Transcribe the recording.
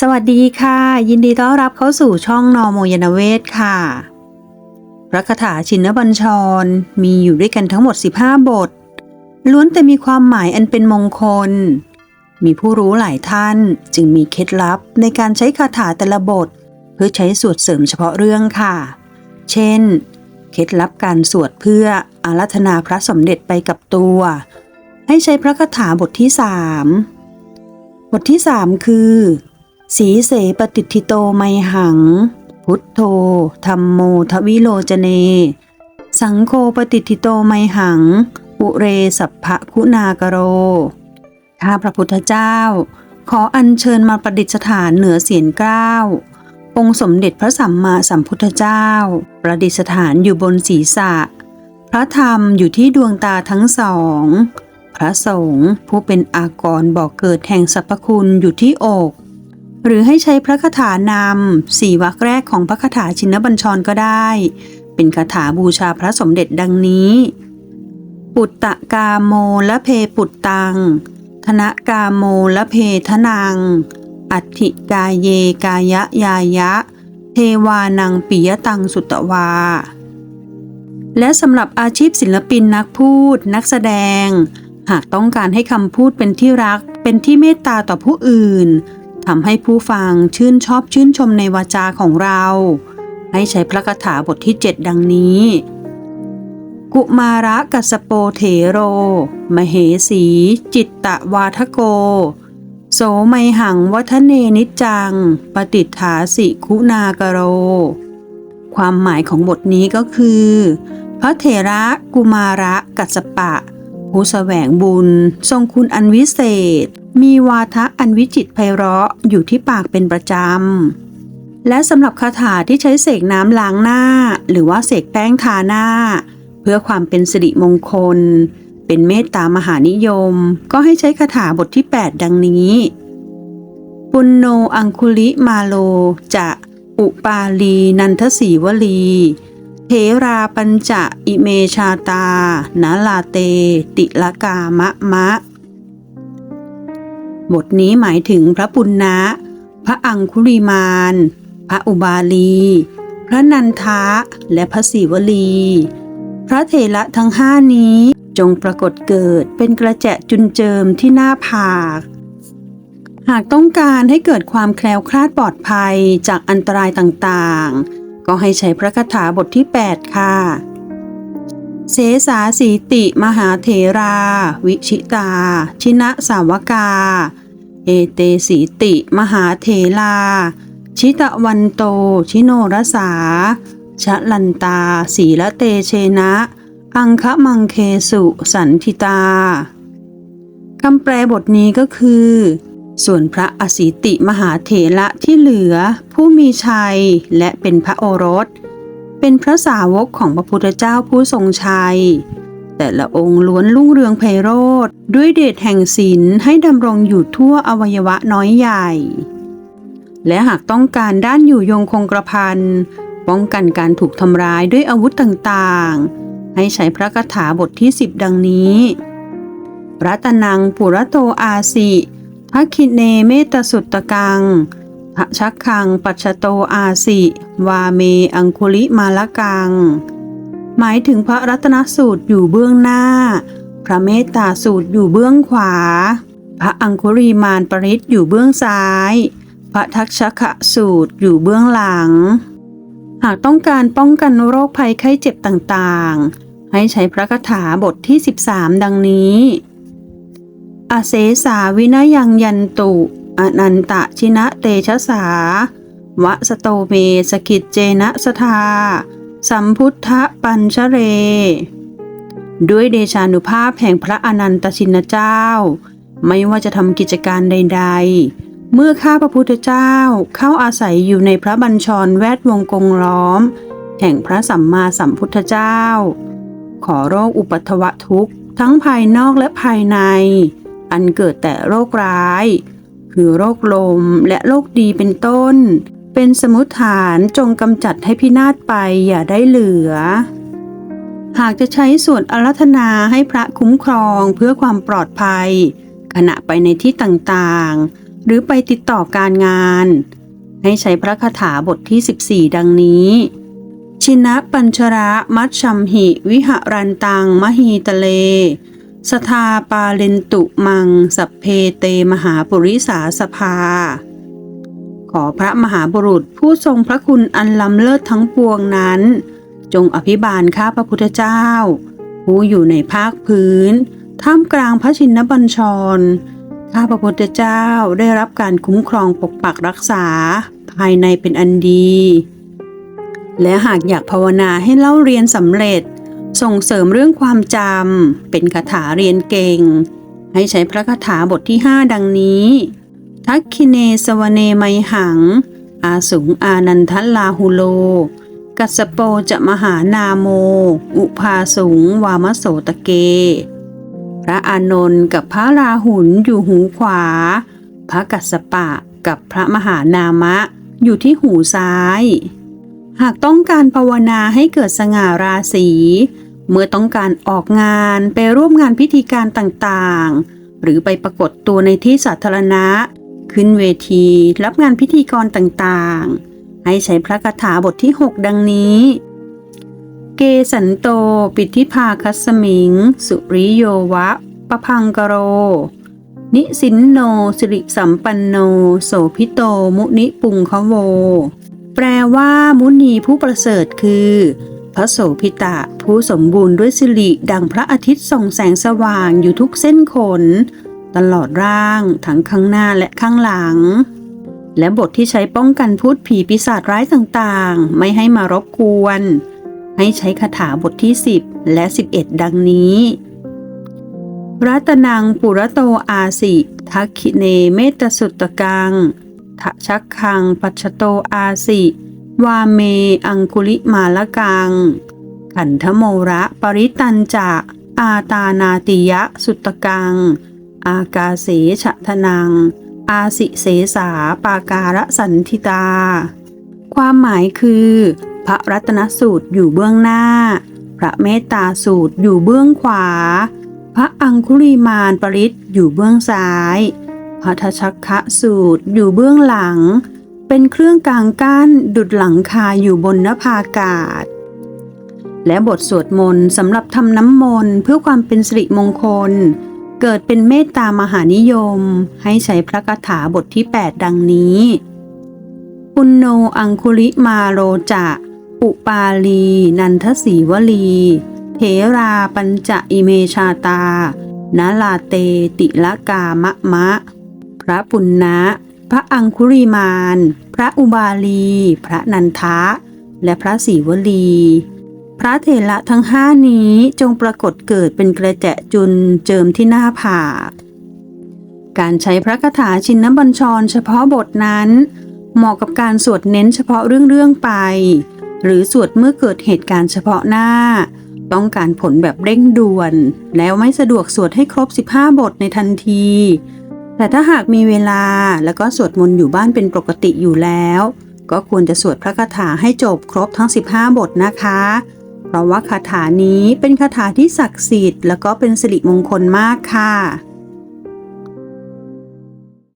สวัสดีค่ะ ยินดีต้อนรับเข้าสู่ช่องนอโมยนเวศค่ะพระคาถาชินบัญชร มีอยู่ด้วยกันทั้งหมด 15 บท ล้วนแต่มีความหมายอันเป็นมงคล มีผู้รู้หลายท่านจึงมีเคล็ดลับในการใช้คาถาแต่ละบท เพื่อใช้สวดเสริมเฉพาะเรื่องค่ะ เช่น เคล็ดลับการสวดเพื่ออารัธนาพระสมเด็จไปกับตัว ให้ใช้พระคาถาบทที่สามบทที่สามคือ สีเสปฏิทิโตไมหัง พุทโธธรรมโมทวิโลจเน สังโฆปฏิทิโตไมหัง อุเรสัพพะคุณากโร ข้าพระพุทธเจ้า ขออัญเชิญมาประดิษฐานเหนือเสียนเกล้า องค์สมเด็จพระสัมมาสัมพุทธเจ้า ประดิษฐานอยู่บนศีรษะ พระธรรมอยู่ที่ดวงตาทั้งสองพระสงฆ์ผู้เป็นอากรบอกเกิดแห่งสรรพคุณอยู่ที่อก หรือให้ใช้พระคาถานำสี่วรรคแรกของพระคาถาชินบัญชรก็ได้ เป็นคาถาบูชาพระสมเด็จดังนี้ ปุตตะกาโมละเพปุตตัง ธนกาโมละเพทนัง อัติกาเยกายะยายะ เทวานังปิยตังสุตวา และสำหรับอาชีพศิลปินนักพูด นักแสดง หากต้องการให้คำพูดเป็นที่รัก เป็นที่เมตตาต่อผู้อื่น ทำให้ผู้ฟังชื่นชอบชื่นชมในวาจาของเรา ให้ใช้พระคาถาบทที่ 7 ดังนี้ กุมาระกัสโปเถโร มเหสี จิตตะวาทโก โสไมหังวัฒเนนิจัง ปฏิฐาสิคุณากโร ความหมายของบทนี้ก็คือ พระเถระกุมาระกัสปะ ผู้แสวงบุญ ทรงคุณอันวิเศษ มีวาทะอันวิจิตไพเราะอยู่ที่ปากเป็นประจำ และสำหรับคาถาที่ใช้เสกน้ำล้างหน้า หรือว่าเสกแป้งทาหน้า เพื่อความเป็นสิริมงคล เป็นเมตตามหานิยม ก็ให้ใช้คาถาบทที่ 8 ดังนี้ปุณโนอังคุลิมาโลจะอุปาลีนันทสีวลี เทราปัญจะอิเมชาตา นาลาเต ติละกามะมะ บทนี้หมายถึงพระปุณณะ พระอังคุริมาน พระอุบาลี พระนันทะ และพระศิวลี พระเถระทั้งห้านี้จงปรากฏเกิดเป็นกระแจจุนเจิมที่หน้าผาก หากต้องการให้เกิดความแคล้วคลาดปลอดภัยจากอันตรายต่างๆ ก็ให้ใช้พระคาถาบทที่ 8 ค่ะ เสสาสีติมหาเถรา วิชิตา ชินะสาวกา เอเตสีติ มหาเถลา ชิตะวันโต ชิโนรสา ชะลันตา สีละเตเชนะ อังคะมังเคสุสันทิตาคำแปลบทนี้ก็คือ ส่วนพระอสิติมหาเถระที่เหลือ ผู้มีชัยและเป็นพระโอรส เป็นพระสาวกของพระพุทธเจ้าผู้ทรงชัย แต่ละองค์ล้วนรุ่งเรืองไพโรธด้วยเดชแห่งศีลให้ดำรงอยู่ทั่วอวัยวะน้อยใหญ่ และหากต้องการด้านอยู่ยงคงกระพันป้องกันการถูกทำร้ายด้วยอาวุธต่างๆ ให้ใช้พระคาถาบทที่ 10 ดังนี้ รัตนังปุระโตอาสิทักขิเนเมตสุตตกัง พระชักคังปัชโตอาสิ วาเมอังคุลิมาละกัง หมายถึงพระรัตนสูตรอยู่เบื้องหน้า พระเมตตาสูตรอยู่เบื้องขวา พระอังคุรีมานปริศอยู่เบื้องซ้าย พระทักษะสูตรอยู่เบื้องหลัง หากต้องการป้องกันโรคภัยไข้เจ็บต่างๆ ให้ใช้พระคาถาบทที่ 13 ดังนี้อาเสสาวินายังยันตุ อนันตะชินะเตชะสาวะสโตเมสกิจเจนะสทา สัมพุทธปัญชเร ด้วยเดชานุภาพแห่งพระอนันตชินเจ้า ไม่ว่าจะทำกิจการใด ๆ เมื่อข้าพระพุทธเจ้าเข้าอาศัยอยู่ในพระบัญชรแวดวงกงล้อม แห่งพระสัมมาสัมพุทธเจ้า ขอโรคอุปัทวะทุกข์ทั้งภายนอกและภายใน อันเกิดแต่โรคร้าย คือโรคลมและโรคดีเป็นต้น เป็นสมุทฐานจงกำจัดให้พินาศไปอย่าได้เหลือ หากจะใช้สวนอารัธนาให้พระคุ้มครองเพื่อความปลอดภัย ขณะไปในที่ต่างๆ หรือไปติดต่อการงาน ให้ใช้พระคาถาบทที่ 14 ดังนี้ชินะปัญชระมัชชัมหิ วิหรันตังมหีตะเล สทาปาเลนตุมัง สัพเพเตมหาปุริสาสภา ขอพระมหาบุรุษผู้ทรงพระคุณอันล้ำเลิศทั้งปวงนั้น จงอภิบาลข้าพระพุทธเจ้า ผู้อยู่ในภาคพื้น ท่ามกลางพระชินบัญชร ข้าพระพุทธเจ้าได้รับการคุ้มครองปกปักรักษา ภายในเป็นอันดี และหากอยากภาวนาให้เล่าเรียนสำเร็จ ส่งเสริมเรื่องความจำเป็นคาถาเรียนเก่ง ให้ใช้พระคาถาบทที่ 5 ดังนี้ ทักคิเนสวเนไมหัง อาสุงอานันทลาหุโล กัสโปจะมหานาโม อุพาสุงวามโสตะเก พระอานนท์กับพระราหุลอยู่หูขวา พระกัสปะกับพระมหานามะอยู่ที่หูซ้าย หากต้องการภาวนาให้เกิดสง่าราศี เมื่อต้องการออกงานไปร่วมงานพิธีการต่างๆ หรือไปปรากฏตัวในที่สาธารณะ ขึ้นเวที รับงานพิธีกรต่างๆ ให้ใช้พระคาถาบทที่ 6 ดังนี้ เกสันโตปิทิภาคัสมิง สุริโยวะ ปะพังกโร นิสินโนสิริสัมปันโน โสพิโตมุนิปุงคโว แปลว่ามุนีผู้ประเสริฐคือ พระโสพิตะ ผู้สมบูรณ์ด้วยสิริดังพระอาทิตย์ส่องแสงสว่างอยู่ทุกเส้นขน ตลอดร่างทั้งข้างหน้าและข้างหลัง และบทที่ใช้ป้องกันพูดผีปีศาจร้ายต่างๆ ไม่ให้มารบกวน ให้ใช้คาถาบทที่ 10 และ 11 ดังนี้รัตนังปุระโตอาสิทักขิเนเมตสุตตกังทะชักคังปัชชโตอาสิ วาเมอังคุลิมาละกัง ขันธโมระปริตันจะอาตานาติยะสุตกัง อากาเสฉะทนัง อาสิเสสาปาการะสันทิตา ความหมายคือ พระรัตนสูตรอยู่เบื้องหน้า พระเมตตาสูตรอยู่เบื้องขวา พระอังคุลีมานปริศอยู่เบื้องซ้าย พระทชักคะสูตรอยู่เบื้องหลัง เป็นเครื่องกลางกั้นดุดหลังคาอยู่บนนภาอากาศ และบทสวดมนต์สำหรับทำน้ำมนต์เพื่อความเป็นสิริมงคล เกิดเป็นเมตตามหานิยม ให้ใช้พระคาถาบทที่ 8 ดังนี้ปุณโนอังคุลิมาโรจะอุปาลี นันทสีวลี เทราปัญจะอิเมชาตา นาลาเตติละกามะมะ พระปุณณะ พระอังคุริมาน พระอุบาลี พระนันทะ และพระศรีวลี พระเถระทั้งห้านี้จงปรากฏเกิดเป็นกระแจจุนเจิมที่หน้าผากการใช้พระคาถาชินบัญชรเฉพาะบทนั้น เหมาะกับการสวดเน้นเฉพาะเรื่องๆไป หรือสวดเมื่อเกิดเหตุการณ์เฉพาะหน้า ต้องการผลแบบเร่งด่วน แล้วไม่สะดวกสวดให้ครบ 15 บทในทันที แต่ถ้าหากมีเวลาแล้วก็สวดมนต์อยู่บ้านเป็นปกติอยู่แล้ว ก็ควรจะสวดพระคาถาให้จบครบทั้ง 15 บทนะคะ เพราะว่าคาถานี้เป็นคาถาที่ศักดิ์สิทธิ์ แล้วก็เป็นสิริมงคลมากค่ะ